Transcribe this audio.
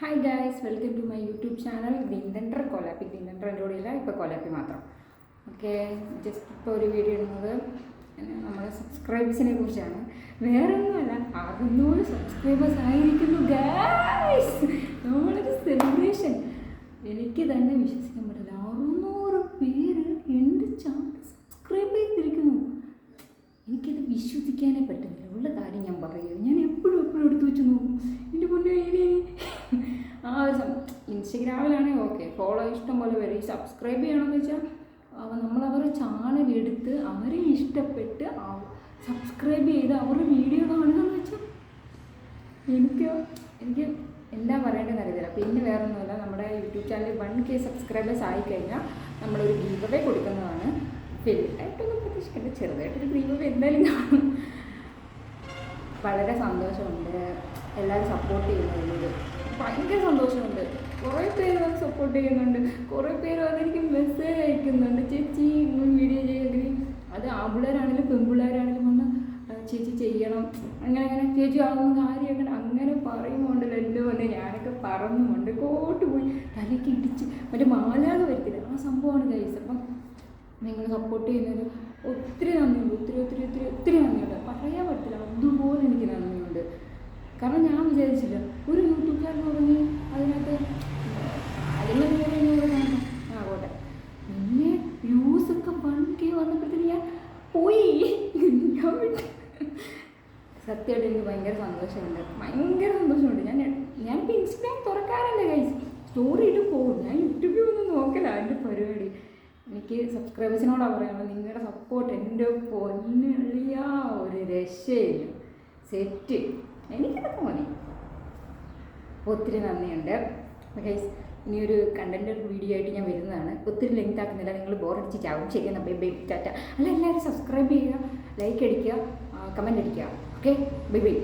Hi guys welcome to my YouTube channel ദിന്തൻഡർ കൊലാപ്പി എന്റെ കൂടെ ഇല്ല ഇപ്പോൾ കൊലാപ്പി മാത്രം. ഓക്കെ ജസ്റ്റ് ഇപ്പോൾ ഒരു വീഡിയോ ഇടുന്നത്. നമ്മുടെ സബ്സ്ക്രൈബേഴ്സിനെ കുറിച്ചാണ്. വേറെ ഒന്നുമല്ല അറുന്നൂറ് സബ്സ്ക്രൈബേഴ്സ് ആയിരിക്കുന്നു ഗായ്സ് നമ്മളൊരു സെലിബ്രേഷൻ എനിക്ക് തന്നെ വിശ്വസിക്കാൻ പറ്റില്ല. അറുന്നൂറ് പേര് എന്റെ ചാനൽ സബ്സ്ക്രൈബ് ചെയ്തിരിക്കുന്നു. എനിക്കത് വിശ്വസിക്കാനേ പറ്റുന്നില്ല. ഉള്ള കാര്യം ഞാൻ പറയുന്നത് ഞാൻ എപ്പോഴും എപ്പോഴും എടുത്ത് വെച്ച് നോക്കും. ഇൻസ്റ്റഗ്രാമിലാണെങ്കിൽ ഓക്കെ. ഫോളോ ഇഷ്ടം പോലെ വരും സബ്സ്ക്രൈബ് ചെയ്യണമെന്ന് വെച്ചാൽ നമ്മൾ അവരുടെ ചാനൽ എടുത്ത് അവരെ ഇഷ്ടപ്പെട്ട് സബ്സ്ക്രൈബ് ചെയ്ത് അവരുടെ വീഡിയോ കാണുക എന്ന് വെച്ചാൽ എനിക്ക് എനിക്ക് എന്താ പറയേണ്ടതെന്ന് അറിയത്തില്ല. പിന്നെ വേറൊന്നുമില്ല. നമ്മുടെ യൂട്യൂബ് ചാനലിൽ വൺ കെ സബ്സ്ക്രൈബേഴ്സ് ആയിക്കഴിഞ്ഞാൽ നമ്മളൊരു ഗീവ് കൊടുക്കുന്നതാണ്. വലുതായിട്ടൊന്നും പ്രതീക്ഷിക്കേണ്ട. ചെറുതായിട്ടൊരു ഗീവ് എന്തായാലും കാണും. വളരെ സന്തോഷമുണ്ട്. എല്ലാവരും സപ്പോർട്ട് ചെയ്യുന്നതിൽ ഭയങ്കര സന്തോഷമുണ്ട്. കുറേ പേര് വന്ന് സപ്പോർട്ട് ചെയ്യുന്നുണ്ട്. കുറേ പേര് വന്ന് മെസ്സേജ് അയക്കുന്നുണ്ട്. ചേച്ചി വീഡിയോ ചെയ്യുമെങ്കിൽ അത് ആൺപിള്ളേരാണെങ്കിലും പെൺപിള്ളേരാണെങ്കിലും വന്ന് ചേച്ചി ചെയ്യണം. അങ്ങനെ അങ്ങനെ. ചേച്ചി ആകുന്ന കാര്യം അങ്ങനെ പറയുമ്പോണ്ട് എല്ലോ അല്ലേ ഞാനൊക്കെ പറന്നുമുണ്ട് കോട്ട് പോയി. തലയ്ക്ക് ഇടിച്ച് മറ്റേ മാലാക വരത്തില്ല ആ സംഭവമാണ് കൈസ് അപ്പം നിങ്ങൾ സപ്പോർട്ട് ചെയ്യുന്നത് ഒത്തിരി നന്ദിയുണ്ട്. ഒത്തിരി ഒത്തിരി ഒത്തിരി ഒത്തിരി നന്ദിയുണ്ട് പറയാൻ പറ്റില്ല അതുപോലെ എനിക്ക് നന്ദിയുണ്ട് കാരണം ഞാൻ വിചാരിച്ചില്ല. ഒരു യൂട്യൂബ് ചാനൽ തുടങ്ങി അതിനകത്ത് അതിന്റെ പേര് കാണണം ആ പോട്ടെ. പിന്നെ വ്യൂസ് ഒക്കെ വൺ കെ വന്നപ്പോഴത്തേക്ക് ഞാൻ പോയി. ഞാൻ സത്യമായിട്ട് എനിക്ക് ഭയങ്കര സന്തോഷമുണ്ട്. ഭയങ്കര സന്തോഷമുണ്ട്. ഞാൻ ഞാനിപ്പോൾ ഇൻസ്റ്റഗ്രാം തുറക്കാറില്ല കൈസ് സ്റ്റോറി ഇട്ട് പോകും. ഞാൻ യൂട്യൂബിൽ ഒന്നും നോക്കല അതിന്റെ പരിപാടി. എനിക്ക് സബ്സ്ക്രൈബേഴ്സിനോടാണ് പറയാനുള്ളത്. നിങ്ങളുടെ സപ്പോർട്ട് എന്റെ പൊന്നിയ ഒരു രക്ഷയില്ല. സെറ്റ്. എനിക്കതൊക്കെ മതി. ഒത്തിരി നന്ദിയുണ്ട്. ഗൈസ് ഇനിയൊരു കണ്ടന്റ് വീഡിയോ ആയിട്ട് ഞാൻ വരുന്നതാണ്. ഒത്തിരി ലെങ്ത് ആക്കുന്നില്ല. നിങ്ങൾ ബോറടിച്ച് ചാവും ശരിയെന്നാ ബൈ ബൈ ടാറ്റ. അല്ല എല്ലാവരും സബ്സ്ക്രൈബ് ചെയ്യുക ലൈക്ക് അടിക്കുക കമന്റ് അടിക്കുക. Okay bye bye